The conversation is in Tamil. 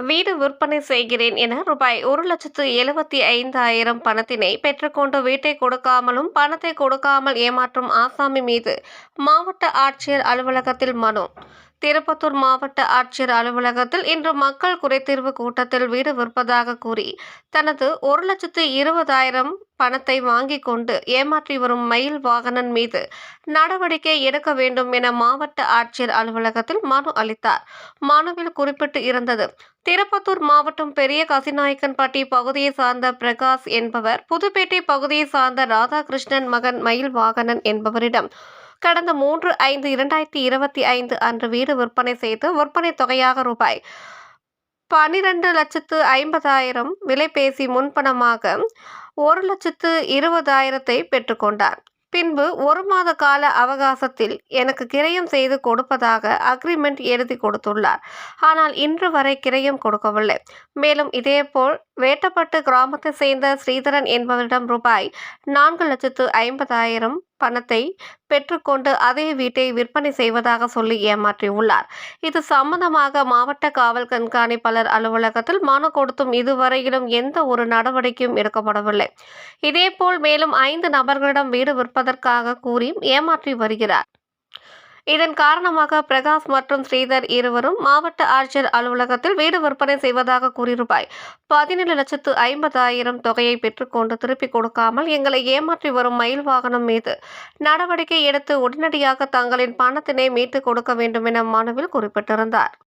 வீடு விற்பனை செய்கிறேன் என ரூபாய் ஒரு லட்சத்து எழுபத்தி ஐந்தாயிரம் பணத்தினை பெற்றுக்கொண்டு வீட்டை கொடுக்காமலும் பணத்தை கொடுக்காமல் ஏமாற்றும் ஆசாமி மீது மாவட்ட ஆட்சியர் அலுவலகத்தில் மனு திருப்பத்தூர் மாவட்ட ஆட்சியர் அலுவலகத்தில் இன்று மக்கள் குறைதீர்வு கூட்டத்தில் வீடு விற்பதாக கூறி தனது ஒரு லட்சத்து இருபதாயிரம் பணத்தை வாங்கிக் கொண்டு ஏமாற்றி வரும் மயில் வாகனன் மீது நடவடிக்கை எடுக்க வேண்டும் என மாவட்ட ஆட்சியர் அலுவலகத்தில் மனு அளித்தார். மனுவில் குறிப்பிட்டு இருந்தது திருப்பத்தூர் மாவட்டம் பெரிய கசிநாயக்கன்பட்டி பகுதியை சார்ந்த பிரகாஷ் என்பவர் புதுப்பேட்டை பகுதியை சார்ந்த ராதாகிருஷ்ணன் மகன் மயில் வாகனன் என்பவரிடம் கடந்த மூன்று ஐந்து இரண்டாயிரத்தி இருபத்தி ஐந்து அன்று வீடு விற்பனை செய்து விற்பனை தொகையாக ரூபாய் பனிரெண்டு லட்சத்து ஐம்பதாயிரம் விலை பேசி முன்பணமாக ஒரு லட்சத்து இருபதாயிரத்தை பெற்றுக்கொண்டார் பின்பு ஒரு மாத கால அவகாசத்தில் எனக்கு கிரயம் செய்து கொடுப்பதாக அக்ரிமெண்ட் எழுதி கொடுத்துள்ளார். ஆனால் இன்று வரை கிரயம் கொடுக்கவில்லை. மேலும் இதேபோல் வேட்டப்பட்டு கிராமத்தை சேர்ந்த ஸ்ரீதரன் என்பவரிடம் ரூபாய் நான்கு லட்சத்து ஐம்பதாயிரம் பணத்தை பெற்றுக்கொண்டு அதே வீட்டை விற்பனை செய்வதாக சொல்லி ஏமாற்றியுள்ளார். இது சம்பந்தமாக மாவட்ட காவல் கண்காணிப்பாளர் அலுவலகத்தில் மனு கொடுத்தும் இதுவரையிலும் எந்த ஒரு நடவடிக்கையும் எடுக்கப்படவில்லை. இதேபோல் மேலும் ஐந்து நபர்களிடம் வீடு விற்பதற்காக கூறி ஏமாற்றி வருகிறார். இதன் காரணமாக பிரகாஷ் மற்றும் ஸ்ரீதர் இருவரும் மாவட்ட ஆட்சியர் அலுவலகத்தில் வீடு விற்பனை செய்வதாக கூறி ரூபாய் பதினேழு லட்சத்து ஐம்பதாயிரம் தொகையை பெற்றுக்கொண்டு திருப்பிக் கொடுக்காமல் எங்களை ஏமாற்றி வரும் மயில் வாகனம் மீது நடவடிக்கை எடுத்து உடனடியாக தங்களின் பணத்தினை மீட்டுக் கொடுக்க வேண்டும் என மனுவில் குறிப்பிட்டிருந்தார்.